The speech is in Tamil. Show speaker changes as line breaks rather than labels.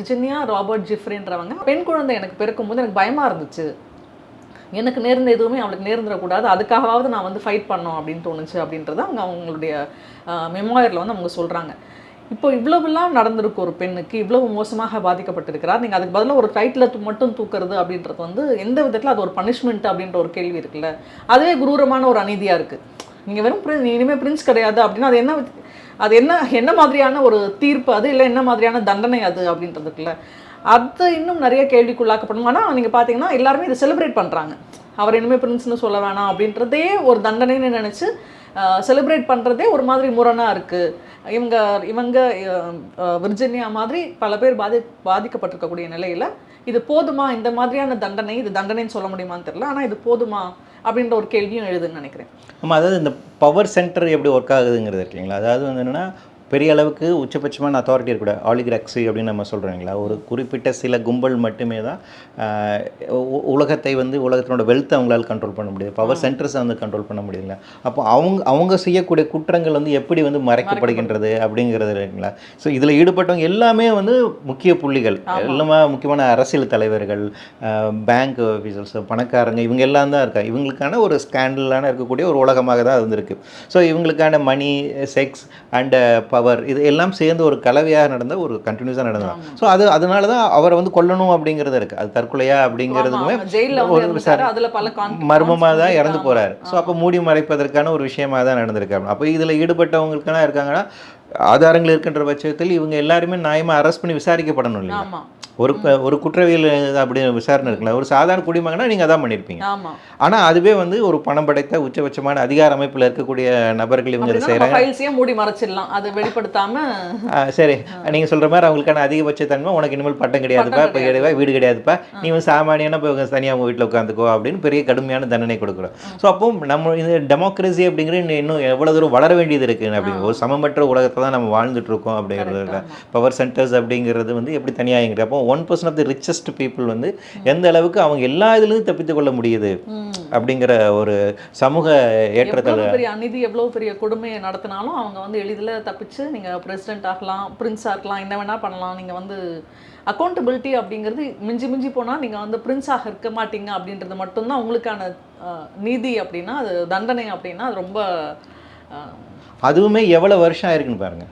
விர்ஜினியா ராபர்ட் ஜிஃப்ரின்றவங்க பெண் குழந்தை எனக்கு பிறக்கும்போது எனக்கு பயமாக இருந்துச்சு. எனக்கு நேர்ந்த எதுவுமே அவளுக்கு நேர்ந்துடக்கூடாது. அதுக்காகவாவது நான் வந்து ஃபைட் பண்ணோம் அப்படின்னு தோணுச்சு அப்படின்றத அவங்க அவங்களுடைய மெமோயரில் வந்து அவங்க சொல்கிறாங்க இப்போ இவ்வளவுலாம் நடந்திருக்கு ஒரு பெண்ணுக்கு இவ்வளவு மோசமாக பாதிக்கப்பட்டிருக்கிறார். நீங்கள் அதுக்கு பதிலாக ஒரு டைட்டில் மட்டும் தூக்குறது அப்படின்றது வந்து எந்த விதத்தில் அது ஒரு பனிஷ்மெண்ட் அப்படின்ற ஒரு கேள்வி இருக்குல்ல. அதுவே குரூரமான ஒரு அநீதியாக இருக்குது நீங்கள் வெறும் பிரின் இனிமேல் பிரின்ஸ் கிடையாது அப்படின்னா அது என்ன அது என்ன என்ன மாதிரியான ஒரு தீர்ப்பு அது? இல்லை என்ன மாதிரியான தண்டனை அது அப்படின்றதுக்குள்ள. அது இன்னும் நிறைய கேள்விக்குள்ளாக்கப்படும். ஆனால் நீங்கள் பார்த்தீங்கன்னா எல்லாருமே இதை செலிப்ரேட் பண்ணுறாங்க அவர் இனிமேல் பிரின்ஸ்னு சொல்ல வேணாம் அப்படின்றதே ஒரு தண்டனைன்னு நினச்சி செலிப்ரேட் பண்ணுறதே ஒரு மாதிரி முரணாக இருக்குது இவங்க இவங்க விர்ஜினியா மாதிரி பல பேர் பாதி பாதிக்கப்பட்டிருக்கக்கூடிய நிலையில் இது போதுமா? இந்த மாதிரியான தண்டனை இது தண்டனைன்னு சொல்ல முடியுமான்னு தெரில ஆனால் இது போதுமா? அப்படின்ற ஒரு கேள்வியும் எழுதுன்னு நினைக்கிறேன்.
ஆமாம் அதாவது இந்த பவர் சென்டர் எப்படி ஒர்க் ஆகுதுங்கிறது இருக்குங்களா அதாவது வந்து என்னென்னா பெரிய அளவுக்கு உச்சபட்சமான அத்தாரிட்டி இருக்கக்கூடாது. ஆலிகிராக்ஸி அப்படின்னு நம்ம சொல்கிறோங்களா ஒரு குறிப்பிட்ட சில கும்பல் மட்டுமே தான் உலகத்தை வந்து உலகத்தினோட வெல்த்தை அவங்களால கண்ட்ரோல் பண்ண முடியாது. பவர் சென்டர்ஸை வந்து கண்ட்ரோல் பண்ண முடியல. அப்போ அவங்க அவங்க செய்யக்கூடிய குற்றங்கள் வந்து எப்படி வந்து மறைக்கப்படுகின்றது அப்படிங்கிறது இருக்குங்களா ஸோ இதில் ஈடுபட்டவங்க எல்லாமே வந்து முக்கிய புள்ளிகள். எல்லாமே முக்கியமான அரசியல் தலைவர்கள் பேங்க் ஆஃபீஸர்ஸ் பணக்காரங்க இவங்க எல்லாம் தான் இருக்காங்க. இவங்களுக்கான ஒரு ஸ்கேண்டலான இருக்கக்கூடிய ஒரு உலகமாக தான் இருந்திருக்கு. ஸோ இவங்களுக்கான மணி செக்ஸ் அண்ட் பவர் இது எல்லாம் சேர்ந்து ஒரு கலவையாக நடந்த ஒரு கண்டினியூஸாக நடந்தது. ஸோ அது அதனால தான் அவரை வந்து கொல்லணும் அப்படிங்கிறது இருக்குது அது தற்கொலையா
வந்து
ஒரு
con-
மர்மமாக தான் இறந்து. போறாரு. ஸோ அப்போ மூடி மறைப்பதற்கான ஒரு விஷயமா தான் நடந்திருக்கு. அப்போ இதில் ஈடுபட்டவங்களுக்கான இருக்காங்கன்னா ஆதாரங்கள் இருக்கின்ற பட்சத்தில் இவங்க எல்லாருமே நியாயமா அரெஸ்ட் பண்ணி விசாரிக்கப்படணும் இல்லையா ஒரு ஒரு குற்றவியல் அப்படி விசாரணை இருக்குல்ல ஒரு சாதாரண குடிமகனா நீங்கள் அதான் பண்ணியிருப்பீங்க ஆனால் அதுவே வந்து ஒரு பணம் படைத்த உச்சபட்சமான அதிகார அமைப்பில் இருக்கக்கூடிய நபர்கள் இவங்க இதை
அப்படின்னா
செய்கிறாங்க
மூடி மறைச்சிடலாம். அதை வெளிப்படுத்தாம
சரி. நீங்கள் சொல்கிற மாதிரி அவங்களுக்கான அதிகபட்ச தன்மை உனக்கு இனிமேல் பட்டம் கிடையாதுப்பா இப்போ கிடையாது. வீடு கிடையாதுப்பா நீ வந்து சாமானியனா இப்போ தனியாக உங்கள் வீட்டில் உட்காந்துக்கோ அப்படின்னு பெரிய கடுமையான தண்டனை கொடுக்குறோம். ஸோ அப்போ நம்ம இந்த டெமோக்ரஸி அப்படிங்கிறது இன்னும் எவ்வளோ தூரம் வளர வேண்டியது இருக்குது அப்படிங்க ஒரு சமமற்ற உலகத்தை தான் நம்ம வாழ்ந்துட்டு இருக்கோம் அப்படிங்கிறது பவர் சென்டர்ஸ் அப்படிங்கிறது வந்து எப்படி தனியாகிங்கிற அப்போ one percent of the richest people வந்து எந்த அளவுக்கு அவங்க எல்லா இதுலேயும் தப்பித்து கொள்ள முடியுது. அப்படிங்கிற ஒரு சமூக
எவ்வளவு பெரிய அநீதி எவ்வளவு பெரிய கொடுமையை நடத்தினாலும் அவங்க வந்து எளிதில் தப்பிச்சு நீங்க பிரசிடென்ட் ஆகலாம் பிரின்ஸ் ஆகலாம் என்ன வேணா பண்ணலாம். நீங்க வந்து அக்கௌண்டபிலிட்டி அப்படிங்கிறது மிஞ்சி மிஞ்சி போனா நீங்க வந்து பிரின்ஸாக இருக்க மாட்டீங்க அப்படின்றது மட்டும்தான் உங்களுக்கான நீதி அப்படின்னா அது தண்டனை அப்படின்னா அது ரொம்ப
அதுவுமே எவ்வளோ வருஷம் ஆயிருக்குன்னு பாருங்க.